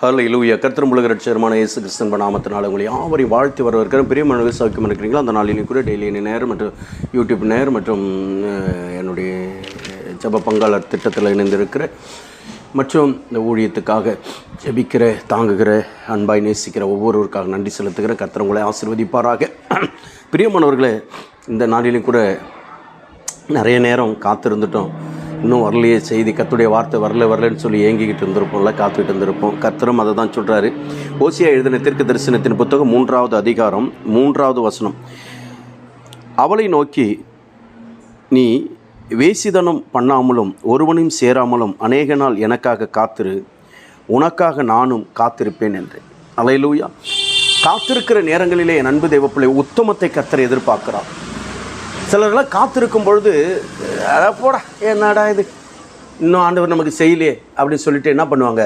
Hello இலுவிய கர்த்தர் முழுகிற சேர்மான இயேசு கிறிஸ்தன் நாமத்தினால உங்களை யாவரையும் வாழ்த்து வரவிருக்கிற பெரிய மனுவை சௌக்கியம் இருக்கிறீங்களா? அந்த நாளிலையும் கூட டெய்லி நேரம் மற்றும் யூடியூப் நேர் மற்றும் என்னுடைய ஜப பங்காளர் திட்டத்தில் இணைந்திருக்கிற மற்றும் இந்த ஊழியத்துக்காக ஜெபிக்கிற தாங்குகிற அன்பாய் நேசிக்கிற ஒவ்வொருவருக்காக நன்றி செலுத்துகிற கத்திரங்களை ஆசிர்வதிப்பாராக. பிரியமானவர்களை பிரியமானவர்களே இந்த நாளிலையும் கூட நிறைய நேரம் காத்திருந்துட்டோம். இன்னும் வரலையே செய்தி கத்துடைய வார்த்தை வரல வரலன்னு சொல்லி ஏங்கிக்கிட்டு இருந்திருப்போம்ல காத்துக்கிட்டு இருந்திருப்போம். கர்த்தரும் அதை தான் சொல்கிறாரு ஓசியா எழுதின தெற்கு தரிசனத்தின் புத்தகம் மூன்றாவது அதிகாரம் மூன்றாவது வசனம். அவளை நோக்கி நீ வேசிதனம் பண்ணாமலும் ஒருவனையும் சேராமலும் அநேக நாள் எனக்காக காத்திரு. உனக்காக நானும் காத்திருப்பேன் என்றேன். அலையிலூயா. காத்திருக்கிற நேரங்களிலே என் அன்பு தேவப்பிள்ளை உத்தமத்தை கத்தரை எதிர்பார்க்கிறார். சிலர்லாம் காத்திருக்கும் பொழுது அதை போடா என்னடா இது? இன்னும் ஆண்டவர் நமக்கு செய்யலையே அப்படின்னு சொல்லிட்டு என்ன பண்ணுவாங்க?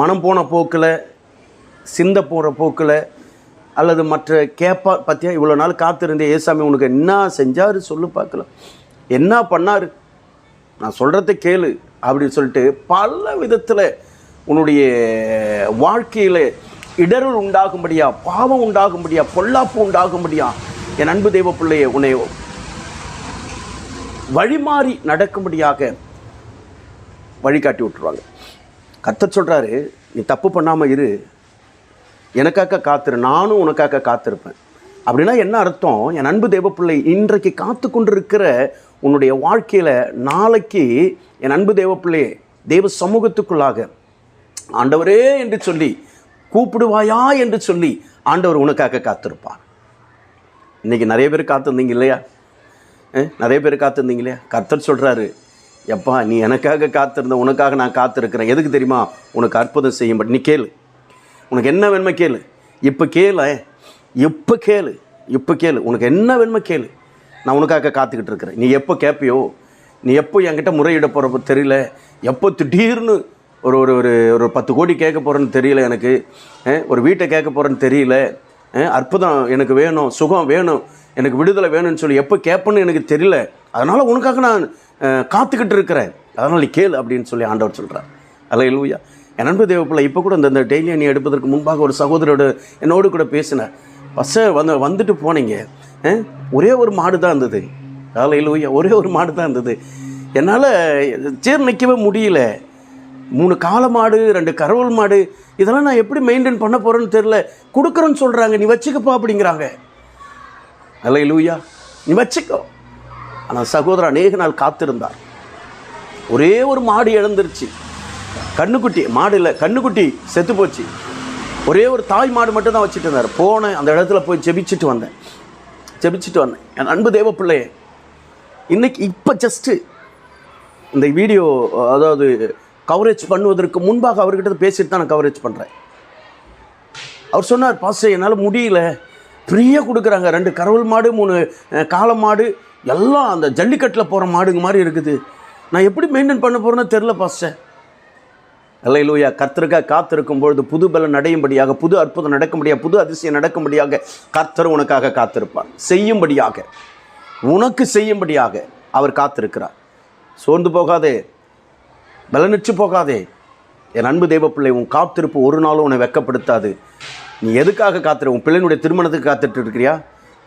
மனம் போன போக்கில் சிந்த போகிற போக்கில் அல்லது மற்ற கேப்பா பற்றியா இவ்வளோ நாள் காத்திருந்தே ஏசாமி உனக்கு என்ன செஞ்சார் சொல்லு பார்க்கலாம். என்ன பண்ணார்? நான் சொல்கிறத கேளு அப்படின்னு சொல்லிட்டு பல விதத்தில் உன்னுடைய வாழ்க்கையில் இடரல் உண்டாகும்படியா பாவம் உண்டாகும்படியா பொல்லாப்பு உண்டாகும்படியா என் அன்பு தெய்வ பிள்ளையை உன்னை வழிமாறி நடக்கும்படியாக வழிகாட்டி விட்டுருவாங்க. கர்த்தர் சொல்கிறாரு நீ தப்பு பண்ணாமல் இரு. எனக்காக காத்திரு நானும் உனக்காக காத்திருப்பேன். அப்படின்னா என்ன அர்த்தம்? என் அன்பு தேவப்பிள்ளை இன்றைக்கு காத்து கொண்டிருக்கிற உன்னுடைய வாழ்க்கையில் நாளைக்கு என் அன்பு தேவப்பிள்ளையே தேவ சமூகத்துக்குள்ளாக ஆண்டவரே என்று சொல்லி கூப்பிடுவாயா என்று சொல்லி ஆண்டவர் உனக்காக காத்திருப்பார். இன்றைக்கி நிறைய பேர் காத்திருந்தீங்க இல்லையா? நிறைய பேர் காத்திருந்தீங்க இல்லையா? கர்த்தர் சொல்கிறாரு எப்பா நீ எனக்காக காத்திருந்த உனக்காக நான் காத்திருக்கிறேன். எதுக்கு தெரியுமா? உனக்கு அற்புதம் செய்யும்படி நீ கேளு. உனக்கு என்ன வேணுமோ கேளு. இப்போ கேளு இப்போ கேளு. இப்போ கேளு. உனக்கு என்ன வேணுமோ கேளு. நான் உனக்காக காத்துக்கிட்டு இருக்கிறேன். நீ எப்போ கேட்பியோ நீ எப்போ என்கிட்ட முறையிட போகிறப்போ தெரியல. எப்போ திடீர்னு ஒரு ஒரு ஒரு ஒரு பத்து கோடி கேட்க போகிறேன்னு தெரியல எனக்கு. ஒரு வீட்டை கேட்க போகிறேன்னு தெரியல. அற்புதம் எனக்கு வேணும் சுகம் வேணும் எனக்கு விடுதலை வேணும்னு சொல்லி எப்போ கேட்பேன்னு எனக்கு தெரியல. அதனால் உனக்காக நான் காத்துக்கிட்டு இருக்கிறேன். அதனால் நீ கேளு அப்படின்னு சொல்லி ஆண்டவர் சொல்கிறார் அல்ல இல்லையா என் அன்பு தேவப்பிள்ளை இப்போ கூட இந்த டெய்லி நீ எடுப்பதற்கு முன்பாக ஒரு சகோதரோட என்னோடு கூட பேசினேன் பஸ்ஸை வந்து வந்துட்டு போனீங்க. ஒரே ஒரு மாடு தான் இருந்தது. அதில் இல்லையா ஒரே ஒரு மாடு தான் இருந்தது. என்னால் ஜீர்ணிக்கவே முடியல. மூணு காளை மாடு ரெண்டு கரவல் மாடு இதெல்லாம் நான் எப்படி மெயின்டைன் பண்ண போகிறேன்னு தெரில கொடுக்குறேன்னு சொல்கிறாங்க நீ வச்சுக்கப்பா அப்படிங்கிறாங்க. அல்ல லூயா நீ வச்சுக்கோ. ஆனால் சகோதரர் அநேக நாள் காத்திருந்தார். ஒரே ஒரு மாடு இழந்துருச்சு. கண்ணுக்குட்டி மாடு இல்லை கண்ணுக்குட்டி செத்து போச்சு. ஒரே ஒரு தாய் மாடு மட்டும் தான் வச்சுட்டு இருந்தார். போனேன் அந்த இடத்துல போய் ஜெபிச்சுட்டு வந்தேன். ஜெபிச்சுட்டு வந்தேன். என் அன்பு தேவ பிள்ளையே இன்றைக்கி இப்போ ஜஸ்ட்டு இந்த வீடியோ அதாவது கவரேஜ் பண்ணுவதற்கு முன்பாக அவர்கிட்ட பேசிட்டு தான் நான் கவரேஜ் பண்ணுறேன் அவர் சொன்னார் பாஸ்டர் என்னால் முடியல. ஃப்ரீயாக கொடுக்குறாங்க. ரெண்டு கரவல் மாடு மூணு காளை மாடு எல்லாம் அந்த ஜல்லிக்கட்டில் போகிற மாடுங்க மாதிரி இருக்குது. நான் எப்படி மெயின்டைன் பண்ண போகிறேன்னு தெரில பாஸ்டர். அல்லையிலூயா கர்த்தருக்காக காத்திருக்கும் பொழுது புது பலம் நடையும்படியாக புது அற்புதம் நடக்கும்படியாக புது அதிசயம் நடக்கும்படியாக கர்த்தர் உனக்காக காத்திருப்பார். செய்யும்படியாக உனக்கு செய்யும்படியாக அவர் காத்திருக்கிறார். சோர்ந்து போகாதே. பலனிச்சு போகாதே. என் அன்பு தெய்வப்பிள்ளை உன் காத்திருப்பு ஒரு நாளும் உன்னை வெக்கப்படுத்தாது. நீ எதுக்காக காத்துற உன் பிள்ளைனுடைய திருமணத்துக்கு காத்துட்டு இருக்கிறியா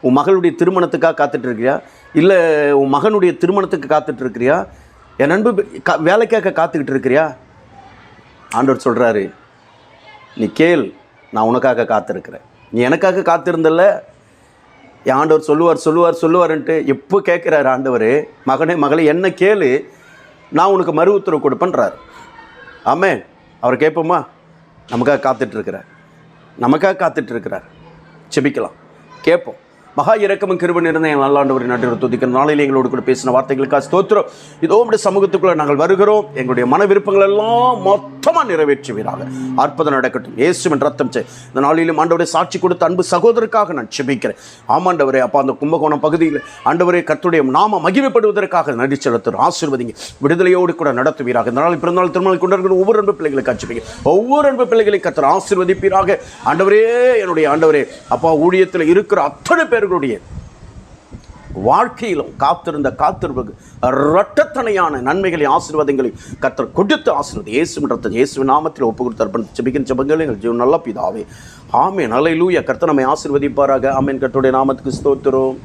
உன் மகளுடைய திருமணத்துக்காக காத்துட்டு இருக்கிறியா இல்லை உன் மகனுடைய திருமணத்துக்கு காத்துட்டு இருக்கிறியா என் அன்பு கா வேலைக்காக காத்துக்கிட்டு இருக்கிறியா ஆண்டவர் சொல்கிறாரு நீ கேள் நான் உனக்காக காத்திருக்கிறேன். நீ எனக்காக காத்திருந்தல்ல? என் ஆண்டவர் சொல்லுவார் சொல்லுவார் சொல்லுவார்ன்ட்டு எப்போ கேட்குறாரு ஆண்டவர் மகனே மகளே என்ன கேளு. நான் உனக்கு மறு உத்தரவு கொடுப்பேன்றார். ஆமே அவர் கேட்போமா? நமக்காக காத்துட்ருக்கிறார். நமக்காக காத்துட்ருக்கிறார். செபிக்கலாம். கேட்போம். மகா இறக்கமும் கிருபன் இருந்த என் நல்லாண்டவரை நடுவர் துதிக்கிற நாளையில் எங்களோடு கூட பேசின வார்த்தைகளுக்காக ஸ்தோத்திரம். இதோ உடைய சமூகத்துக்குள்ளே நாங்கள் வருகிறோம். எங்களுடைய மன விருப்பங்கள் எல்லாம் சுத்தமாக நிறைவேற்றுவீராக. அற்புதம் நடக்கட்டும். இயேசுவின் ரத்தம் செய் இந்த நாளிலும் ஆண்டவரை சாட்சி கொடுத்த அன்பு சகோதரருக்காக நான் செபிக்கிறேன். ஆமாண்டவரே அப்பா அந்த கும்பகோணம் பகுதியில் ஆண்டவரே கத்துடைய நாம மகிமைப்படுவதற்காக நடி செலுத்துகிறோம் ஆசீர்வதிங்க. விடுதலையோடு கூட நடத்துவீராக. இந்த நாள் பிறந்தநாள் திருமணம் கொண்டிருக்கிற ஒவ்வொரு அன்பு பிள்ளைகளை காட்சிப்பீங்க. ஒவ்வொரு அன்பு பிள்ளைகளை கர்த்தர் ஆசீர்வதிப்பீராக. ஆண்டவரே என்னுடைய ஆண்டவரே அப்பா ஊழியத்தில் இருக்கிற அத்தனை பேர்களுடைய வாழ்க்கையிலும் காத்திருந்த காத்திருப்பு இரட்டத்தனையான நன்மைகளை ஆசீர்வாதங்களை கத்தர் கொடுத்து ஆசீர்வாதம். இயேசு மன்றத்தை இயேசு நாமத்தில் ஒப்பு கொடுத்து அர்ப்பணித்து ஜெபிக்கிற எங்கள் ஜீவன் நல்ல பிதாவே. ஆமே நல்ல லூயா கர்த்தர் நம்மை ஆசீர்வதிப்பாராக. ஆமேன். கர்த்தருடைய நாமத்துக்கு ஸ்தோத்திரம்.